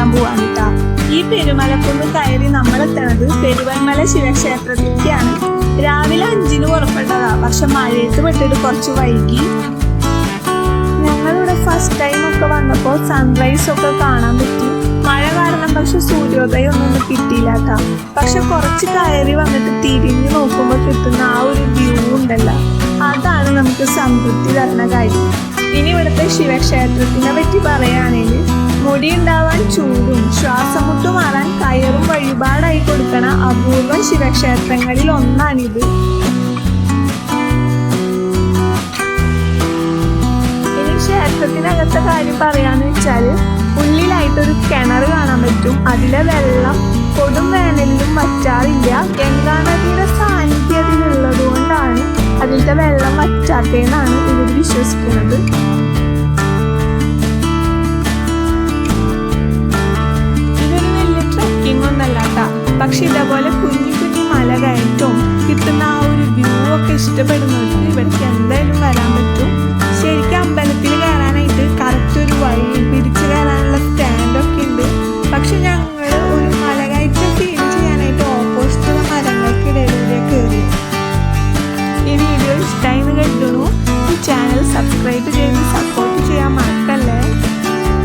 നടത്താൻ പോവാണ് കേട്ടോ. ഈ പെരുമലക്കുന്ന് കയറി നമ്മളെത്തണത് പെരുവന്മല ശിവക്ഷേത്രത്തിലേക്കാണ്. രാവിലെ അഞ്ചിന് പുറപ്പെട്ടതാ. പക്ഷെ മഴയത്ത് പെട്ടിട്ട് കുറച്ച് വൈകി. ഞങ്ങളിവിടെ ഫസ്റ്റ് ടൈം ഒക്കെ വന്നപ്പോൾ സൺറൈസ് ഒക്കെ കാണാൻ പറ്റി. മഴ കാരണം പക്ഷെ സൂര്യോദയം ഒന്നും കിട്ടിയില്ല കേട്ടോ. പക്ഷെ കുറച്ച് കയറി വന്നിട്ട് തിരിഞ്ഞു നോക്കുമ്പോൾ കിട്ടുന്ന ആ ഒരു വ്യൂ ഉണ്ടല്ലോ. അതാണ് നമുക്ക് സംതൃപ്തി തരുന്ന കാര്യം. ഇനി ഇവിടുത്തെ ശിവക്ഷേത്രത്തിനെ പറ്റി പറയുകയാണെങ്കിൽ കയറും വഴിപാടായി കൊടുക്കണ അപൂർവ ശിവക്ഷേത്രങ്ങളിൽ ഒന്നാണിത്. ഇനി ക്ഷേത്രത്തിനകത്തെ കാര്യം പറയാന്ന് വെച്ചാൽ ഉള്ളിലായിട്ടൊരു കിണർ കാണാൻ പറ്റും. അതിലെ വെള്ളം കൊടും വേനലിലും വറ്റാറില്ല. ഗംഗാ നദിയുടെ കൊണ്ടാണ് അതിലത്തെ വെള്ളം വറ്റാത്തേന്നാണ് ഇവർ വിശ്വസിക്കുന്നത്. പക്ഷെ ഇതേപോലെ കുഞ്ഞു കുഞ്ഞു മല കയറ്റവും കിട്ടുന്ന ആ ഒരു വ്യൂ ഒക്കെ ഇഷ്ടപ്പെടുന്നവർക്ക് ഇവിടേക്ക്